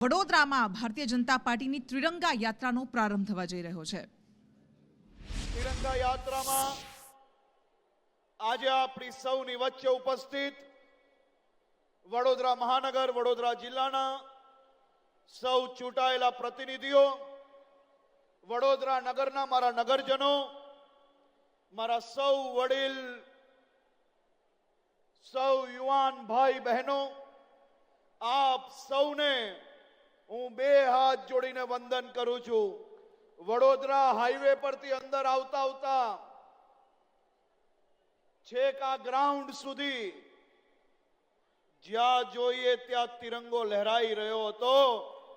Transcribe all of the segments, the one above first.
વડોદરામાં ભારતીય જનતા પાર્ટીની ત્રિરંગા યાત્રાનો પ્રારંભ થવા જઈ રહ્યો છે. ત્રિરંગા યાત્રામાં આજે આપણી સૌની વચ્ચે ઉપસ્થિત વડોદરા મહાનગર, વડોદરા જિલ્લાના સૌ ચૂંટાયેલા પ્રતિનિધિઓ, વડોદરા નગરના મારા નગરજનો, મારા સૌ વડીલ, સૌ યુવાન ભાઈ બહેનો, આપ સૌને હું બે હાથ જોડીને વંદન કરું છું. વડોદરા હાઈવે પરથી અંદર આવતા આવતા છેક આ ગ્રાઉન્ડ સુધી જ્યાં જોઈએ ત્યાં તિરંગો લહેરાઈ રહ્યો હતો,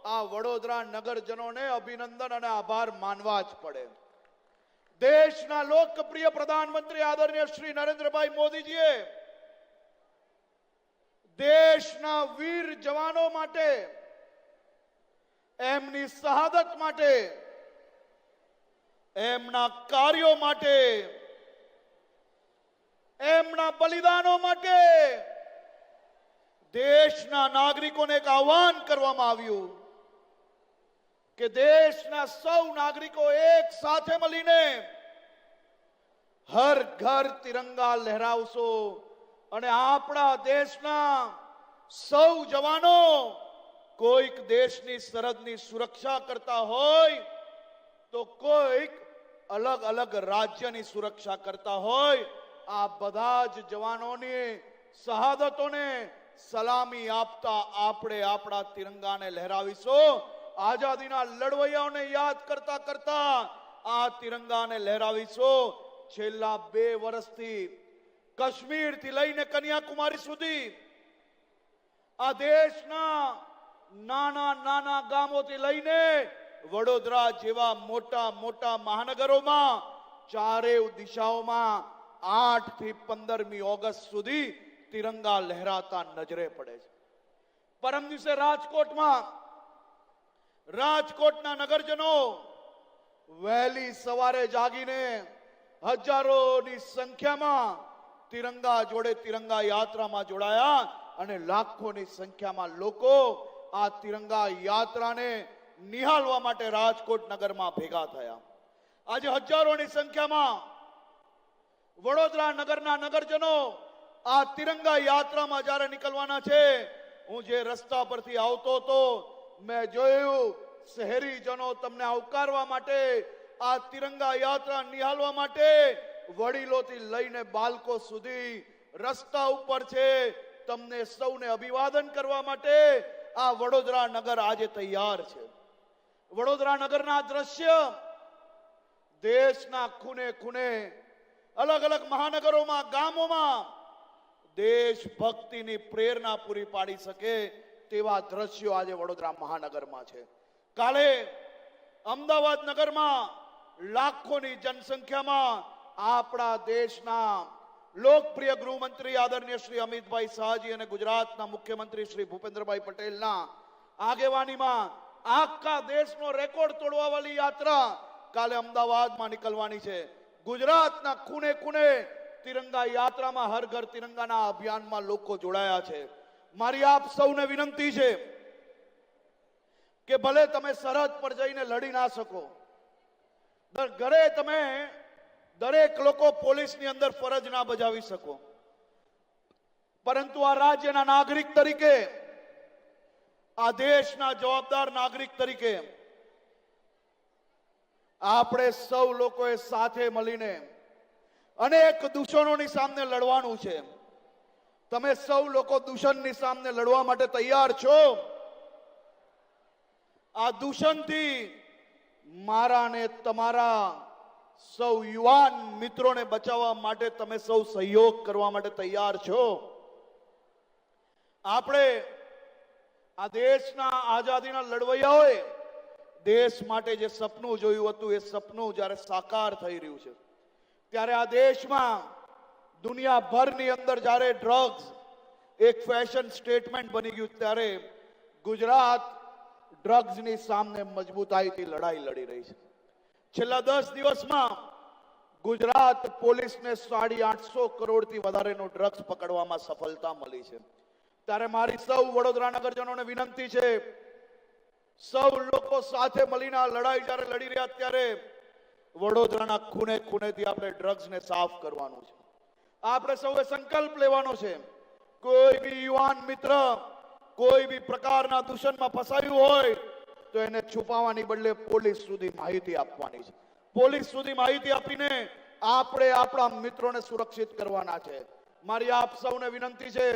આ વડોદરા નગરજનોને અભિનંદન અને આભાર માનવા જ પડે. દેશના લોકપ્રિય પ્રધાનમંત્રી આદરણીય શ્રી નરેન્દ્રભાઈ મોદીજીએ દેશના વીર જવાનો માટે એમની શહાદત માટે, એમના કાર્યો માટે, એમના બલિદાનો માટે દેશના નાગરિકોને એક આહ્વાન કરવામાં આવ્યું કે દેશના સૌ નાગરિકો એક સાથે મળીને હર ઘર તિરંગા લહેરાવશો અને આપણા દેશના સૌ જવાનો કોઈક દેશની સરહદની સુરક્ષા કરતા હોય, તો કોઈક અલગ અલગ રાજ્યની સુરક્ષા કરતા હોય, આ બધા જ જવાનોની શહાદતોને સલામી આપતા આપણે આપણા તિરંગાને લહેરાવીશું. આઝાદીના લડવૈયાઓને યાદ કરતા કરતા આ તિરંગાને લહેરાવીશું. છેલ્લા બે વર્ષથી કાશ્મીરથી લઈને કન્યાકુમારી સુધી આ દેશના નાના નાના ગામોથી લઈને વડોદરા જેવા મોટા મોટા મહાનગરોમાં ચારેય દિશાઓમાં આઠથી પંદરમી ઓગસ્ટ સુધી તિરંગા લહેરાતા નજરે પડે છે. પરમ દિવસે રાજકોટમાં રાજકોટના નગરજનો વહેલી સવારે જાગીને હજારોની સંખ્યામાં તિરંગા જોડે તિરંગા યાત્રામાં જોડાયા અને લાખોની સંખ્યામાં લોકો આ તિરંગા યાત્રાને નિહાળવા માટે રાજકોટ નગરમાં ભેગા થયા. આજે હજારોની સંખ્યામાં વડોદરા નગરના નગરજનો આ તિરંગા યાત્રામાં જ્યારે નીકળવાના છે, હું જે રસ્તા પરથી આવતો હતો, મેં જોયું, શહેરીજનો તમને આવકારવા માટે, આ તિરંગા યાત્રા નિહાળવા માટે વડીલોથી લઈને બાળકો સુધી રસ્તા ઉપર છે. તમને સૌને અભિવાદન કરવા માટે આ વડોદરા નગર આજે તૈયાર છે. વડોદરા નગરના દ્રશ્ય દેશના ખૂને ખૂને, અલગ અલગ મહાનગરોમાં, ગામોમાં દેશભક્તિની પ્રેરણા પૂરી પાડી શકે તેવા દ્રશ્યો આજે વડોદરા મહાનગરમાં છે. કાલે અમદાવાદ નગરમાં લાખોની જનસંખ્યામાં આપણા દેશના લોકપ્રિય ગૃહમંત્રી આદરણીય શ્રી અમિતભાઈ શાહજી અને ગુજરાતના મુખ્યમંત્રી શ્રી ભૂપેન્દ્રભાઈ પટેલના આગેવાનીમાં આખા દેશનો રેકોર્ડ તોડવા વાળી યાત્રા કાલે અમદાવાદમાં નીકળવાની છે. ગુજરાતના ખૂણે ખૂણે તિરંગા યાત્રામાં હર ઘર તિરંગાના અભિયાનમાં લોકો જોડાયા છે. મારી આપ સૌને વિનંતી છે કે ભલે તમે સરહદ પર જઈને લડી ના શકો ઘરે તમે દરેક લોકો પોલીસની અંદર ફરજ ના બજાવી શકો. પરંતુ આ રાજ્યના નાગરિક તરીકે, આ દેશના જવાબદાર નાગરિક તરીકે, આપણે સૌ લોકોએ સાથે મળીને અનેક દૂષણોની સામે લડવાનું છે. તમે સૌ લોકો દૂષણની સામે લડવા માટે તૈયાર છો. આ દૂષણથી મારા ને તમારા સૌ યુવાન મિત્રોને બચાવવા માટે તમે સૌ સહયોગ કરવા માટે તૈયાર છો. આપણે આ દેશના આઝાદીના લડવૈયાઓએ દેશ માટે જે સપનું જોયું હતું, એ સપનું જ્યારે સાકાર થઈ રહ્યું છે. ત્યારે આ દેશમાં દુનિયાભરની અંદર જ્યારે ડ્રગ્સ એક ફેશન સ્ટેટમેન્ટ બની ગયું, ત્યારે ગુજરાત ડ્રગ્સની સામે મજબૂતાઈથી લડાઈ લડી રહી છે. છેલ્લા દસ દિવસમાં ગુજરાત પોલીસને સાડી આઠસો કરોડથી વધારેનું ડ્રગ્સ પકડવામાં સફળતા મળી છે. ત્યારે મારી સૌ વડોદરા નગરજનોને વિનંતી છે, સૌ લોકો સાથે મળીને લડાઈ જ્યારે લડી રહ્યા ત્યારે વડોદરાના ખૂણે ખૂણેથી આપણે ડ્રગ્સને સાફ કરવાનું છે. આપણે સૌએ સંકલ્પ લેવાનો છે, કોઈ બી યુવાન મિત્ર, કોઈ બી પ્રકારના દૂષણમાં ફસાયું હોય તો એને છુપાવવાની બદલે પોલીસ સુધી માહિતી આપવાની છે. પોલીસ સુધી માહિતી આપીને આપણે આપણા મિત્રોને સુરક્ષિત કરવાના છે. મારી આપ સૌને વિનંતી છે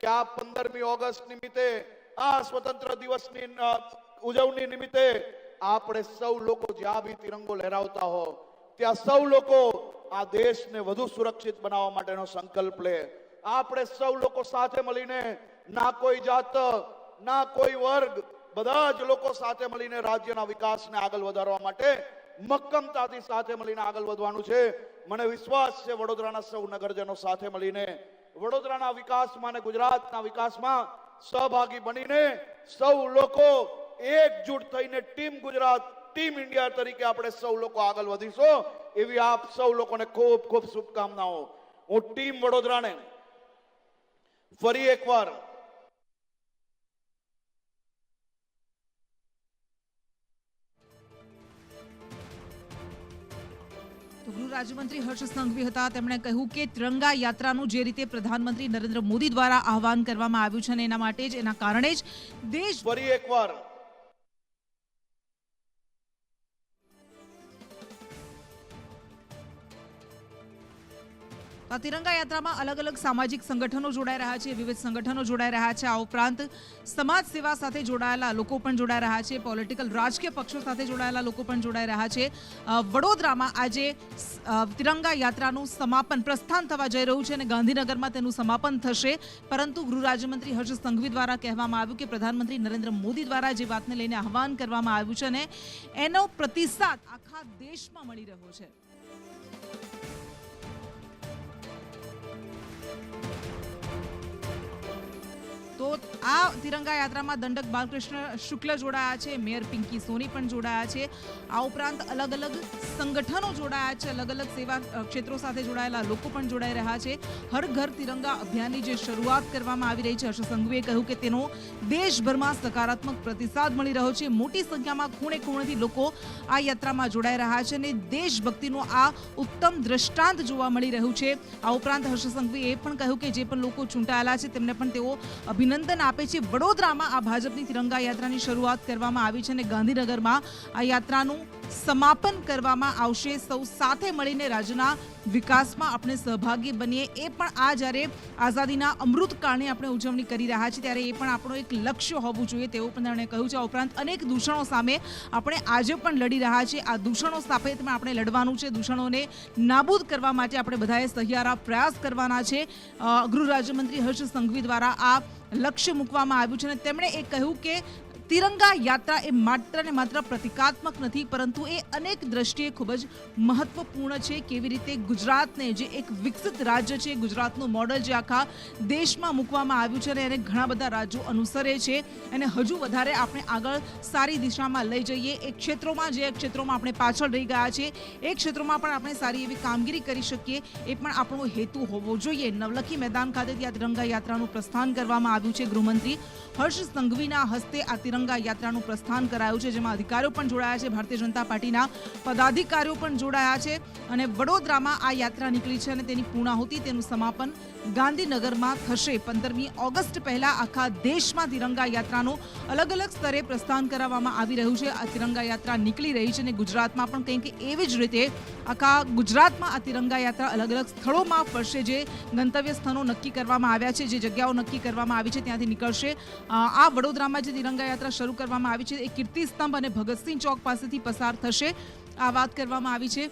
કે આ પંદરમી ઓગસ્ટ નિમિત્તે, આ સ્વતંત્ર દિવસની ઉજવણી નિમિત્તે આપણે સૌ લોકો જ્યાં બી તિરંગો લહેરાવતા હો, ત્યાં સૌ લોકો આ દેશને વધુ સુરક્ષિત બનાવવા માટેનો સંકલ્પ લે. આપણે સૌ લોકો સાથે મળીને, ના કોઈ જાત, ના કોઈ વર્ગ બધા જ લોકો સાથે મળીને રાજ્યના વિકાસને આગળ વધારવા માટે મક્કમતાથી સાથે મળીને આગળ વધવાનું છે. મને વિશ્વાસ છે વડોદરાના સૌ નગરજનો સાથે મળીને વડોદરાના વિકાસમાં અને ગુજરાતના વિકાસમાં સહભાગી બનીને સૌ લોકો એકજૂટ થઈને ટીમ ગુજરાત, ટીમ ઇન્ડિયા તરીકે આપણે સૌ લોકો આગળ વધીશું. એવી આપ સૌ લોકોને ખૂબ ખૂબ શુભકામનાઓ. હું ટીમ વડોદરાને ફરી એકવાર ગૃહ રાજ્યમંત્રી હર્ષ સંઘવી હતા. તેમણે કહ્યું કે ત્રંગા યાત્રાનું જે રીતે પ્રધાનમંત્રી નરેન્દ્ર મોદી દ્વારા આહવાન કરવામાં આવ્યું છે અને એના માટે જ, એના કારણે જ દેશ ફરી એકવાર તિરંગા યાત્રામાં અલગ અલગ સામાજિક સંગઠનો જોડાઈ રહ્યા છે, વિવિધ સંગઠનો જોડાઈ રહ્યા છે. આ ઉપરાંત સમાજ સેવા સાથે જોડાયેલા લોકો પણ જોડાઈ રહ્યા છે, પોલિટિકલ રાજકીય પક્ષો સાથે જોડાયેલા લોકો પણ જોડાઈ રહ્યા છે. વડોદરામાં આજે તિરંગા યાત્રાનું સમાપન પ્રસ્થાન થવા જઈ રહ્યું છે અને ગાંધીનગરમાં તેનું સમાપન થશે. પરંતુ ગૃહ રાજ્યમંત્રી હર્ષ સંઘવી દ્વારા કહેવામાં આવ્યું કે પ્રધાનમંત્રી નરેન્દ્ર મોદી દ્વારા જે વાતને લઈને આહવાન કરવામાં આવ્યું છે અને એનો પ્રતિસાદ આખા દેશમાં મળી રહ્યો છે. તો આ તિરંગા યાત્રામાં દંડક બાલકૃષ્ણ શુક્લ જોડાયા છે, મેયર પિંકી સોની પણ જોડાયા છે. આ ઉપરાંત અલગ અલગ સંગઠનો જોડાયા છે, અલગ અલગ સેવા ક્ષેત્રો સાથે જોડાયેલા લોકો પણ જોડાઈ રહ્યા છે. હર ઘર તિરંગા અભિયાનની જે શરૂઆત કરવામાં આવી રહી છે, હર્ષ સંઘવીએ કહ્યું કે તેનો દેશભરમાં સકારાત્મક પ્રતિસાદ મળી રહ્યો છે. મોટી સંખ્યામાં ખૂણે ખૂણેથી લોકો આ યાત્રામાં જોડાઈ રહ્યા છે અને દેશભક્તિનું આ ઉત્તમ દ્રષ્ટાંત જોવા મળી રહ્યું છે. આ ઉપરાંત હર્ષ સંઘવીએ એ પણ કહ્યું કે જે પણ લોકો ચૂંટાયેલા છે, તેમને પણ તેઓ અભિનંદન આપે છે. વડોદરામાં આ ભાજપની તિરંગા યાત્રાની શરૂઆત કરવામાં આવી છે અને ગાંધીનગરમાં આ યાત્રાનું સમાપન કરવામાં આવશે. સૌ સાથે મળીને રાજ્યના વિકાસમાં આપણે સહભાગી બનીએ એ પણ આ જ્યારે આઝાદીના અમૃતકાળની આપણે ઉજવણી કરી રહ્યા છીએ ત્યારે એ પણ આપણો એક લક્ષ્ય હોવું જોઈએ તેવું પણ તેમણે કહ્યું છે. આ ઉપરાંત અનેક દૂષણો સામે આપણે આજે પણ લડી રહ્યા છીએ. આ દૂષણો સામે પણ આપણે લડવાનું છે. દૂષણોને નાબૂદ કરવા માટે આપણે બધાએ સહિયારા પ્રયાસ કરવાના છે. ગૃહ રાજ્યમંત્રી હર્ષ સંઘવી દ્વારા આ લક્ષ્ય મૂકવામાં આવ્યું છે અને તેમણે એ કહ્યું કે તિરંગા યાત્રા એ માત્ર ને માત્ર પ્રતિકાત્મક નથી, પરંતુ એ અનેક દ્રષ્ટિએ ખૂબ જ મહત્વપૂર્ણ છે. કેવી રીતે ગુજરાતને જે એક વિકસિત રાજ્ય છે, ગુજરાતનું મોડલ જે આખા દેશમાં મૂકવામાં આવ્યું છે અને એને ઘણા બધા રાજ્યો અનુસરે છે અને હજુ વધારે આપણે આગળ સારી દિશામાં લઈ જઈએ. એ ક્ષેત્રોમાં જે ક્ષેત્રોમાં આપણે પાછળ રહી ગયા છે, એ ક્ષેત્રોમાં પણ આપણે સારી એવી કામગીરી કરી શકીએ, એ પણ આપણો હેતુ હોવો જોઈએ. નવલખી મેદાન ખાતેથી આ તિરંગા યાત્રાનું પ્રસ્થાન કરવામાં આવ્યું છે ગૃહમંત્રી હર્ષ સંઘવીના હસ્તે આ તિરંગા યાત્રાનું પ્રસ્થાન કરાયું છે જેમાં અધિકારીઓ પણ જોડાયા છે ભારતીય જનતા પાર્ટીના પદાધિકારીઓ પણ જોડાયા છે અને વડોદરામાં આ યાત્રા નીકળી છે અને તેની પૂર્ણાહુતિ તેનું સમાપન ગાંધીનગરમાં થશે પંદરમી ઓગસ્ટ પહેલા આખા દેશમાં તિરંગા યાત્રાનું અલગ અલગ સ્તરે પ્રસ્થાન કરાવવામાં આવી રહ્યું છે આ તિરંગા યાત્રા નીકળી રહી છે અને ગુજરાતમાં પણ કંઈક એવી જ રીતે આખા ગુજરાતમાં આ તિરંગા યાત્રા અલગ અલગ સ્થળોમાં ફરશે જે ગંતવ્ય સ્થાનો નક્કી કરવામાં આવ્યા છે, જે જગ્યાઓ નક્કી કરવામાં આવી છે, ત્યાંથી નીકળશે। આ વડોદરામાં જે તિરંગા યાત્રા શરૂ કરવામાં આવી છે. એ કીર્તિ સ્તંભ અને ભગતસિંહ ચોક પાસેથી પસાર થશે. આ વાત કરવામાં આવી છે.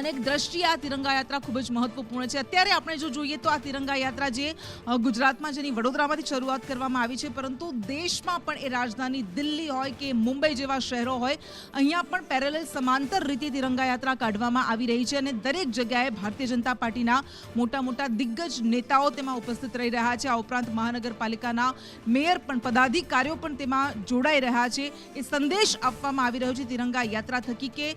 અનેક દ્રષ્ટિએ આ તિરંગા યાત્રા ખૂબ જ મહત્વપૂર્ણ છે. અત્યારે આપણે જો જોઈએ તો આ તિરંગા યાત્રા જે ગુજરાતમાં જેની વડોદરામાંથી શરૂઆત કરવામાં આવી છે, પરંતુ દેશમાં પણ એ રાજધાની દિલ્હી હોય કે મુંબઈ જેવા શહેરો હોય, અહીંયા પણ પેરેલલ સમાંતર રીતે તિરંગા યાત્રા કાઢવામાં આવી રહી છે અને દરેક જગ્યાએ ભારતીય જનતા પાર્ટીના મોટા મોટા દિગ્ગજ નેતાઓ તેમાં ઉપસ્થિત રહી રહ્યા છે. આ ઉપરાંત મહાનગરપાલિકાના મેયર પણ, પદાધિકારીઓ પણ તેમાં જોડાઈ રહ્યા છે. એ સંદેશ આપવામાં આવી રહ્યો છે તિરંગા યાત્રા થકી કે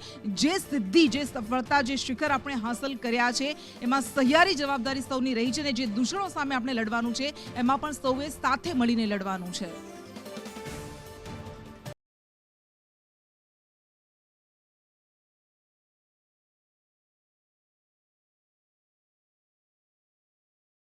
જે સિદ્ધિ, જે સફળતા જે શિખર આપણે હાંસલ કર્યા છે, એમાં સહિયારી જવાબદારી સૌની રહી છે અને જે દૂષણો સામે આપણે લડવાનું છે, એમાં પણ સૌએ સાથે મળીને લડવાનું છે.